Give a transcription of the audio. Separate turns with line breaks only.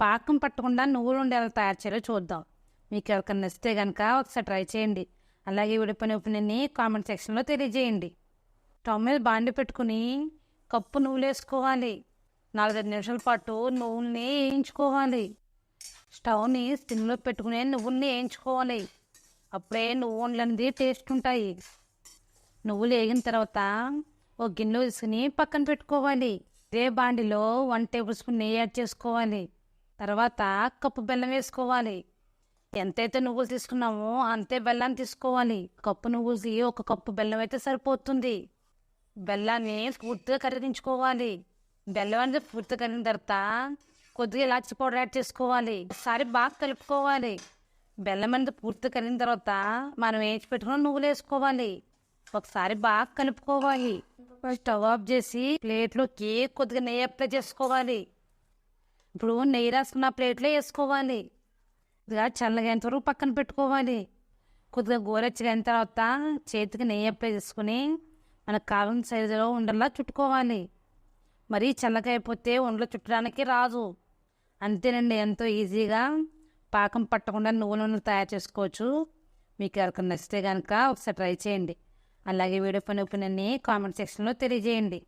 పాకం పట్టకుండా నువ్వులు ఉండి ఎలా తయారు చేయాలో చూద్దాం. మీకు ఎవరికైనా నచ్చితే కనుక ఒకసారి ట్రై చేయండి. అలాగే విడిపోయిన ఒపీనియన్ని కామెంట్ సెక్షన్లో తెలియజేయండి. స్టవ్ మీద బాండి పెట్టుకుని కప్పు నువ్వులు వేసుకోవాలి. నాలుగైదు నిమిషాల పాటు నువ్వుల్ని వేయించుకోవాలి. స్టవ్ని స్టిన్లో పెట్టుకునే నువ్వుల్ని వేయించుకోవాలి. అప్పుడే నువ్వు టేస్ట్ ఉంటాయి. నువ్వులు వేగిన తర్వాత ఒక గిన్నెలో తీసుకుని పక్కన పెట్టుకోవాలి. ఇదే బాండిలో వన్ టేబుల్ స్పూన్ నెయ్యి యాడ్ చేసుకోవాలి. తర్వాత కప్పు బెల్లం వేసుకోవాలి. ఎంతైతే నువ్వులు తీసుకున్నామో అంతే బెల్లాన్ని తీసుకోవాలి. కప్పు నువ్వులకి ఒక కప్పు బెల్లం అయితే సరిపోతుంది. బెల్లాన్ని పూర్తిగా కరిగించుకోవాలి. బెల్లం అనేది పూర్తిగా కరిగిన తర్వాత కొద్దిగా ఇలాచి పౌడర్ యాడ్ చేసుకోవాలి. ఒకసారి బాగా కలుపుకోవాలి. బెల్లం అనేది పూర్తిగా కరిగిన తర్వాత మనం వేసి పెట్టుకున్న నువ్వులు వేసుకోవాలి. ఒకసారి బాగా కలుపుకోవాలి. స్టవ్ ఆఫ్ చేసి ప్లేట్లోకి కొద్దిగా నెయ్యి అప్లై చేసుకోవాలి. ఇప్పుడు నెయ్యి రాసుకున్న ప్లేట్లో వేసుకోవాలి. కొద్దిగా చల్లగైనంత వరకు పక్కన పెట్టుకోవాలి. కొద్దిగా గోరెచ్చగా తర్వాత చేతికి నెయ్యి అప్లై చేసుకుని మనకు కాలం సైజులో ఉండల్లా చుట్టుకోవాలి. మరీ చల్లగా అయిపోతే ఉండలు చుట్టడానికి రాదు. అంతేనండి ఎంతో ఈజీగా పాకం పట్టకుండా నువ్వుల నూనె తయారు చేసుకోవచ్చు. మీకు ఎవరికి నచ్చితే కనుక ఒకసారి ట్రై చేయండి. అలాగే వీడియో పని ఒపీనియన్ని కామెంట్ సెక్షన్లో తెలియజేయండి.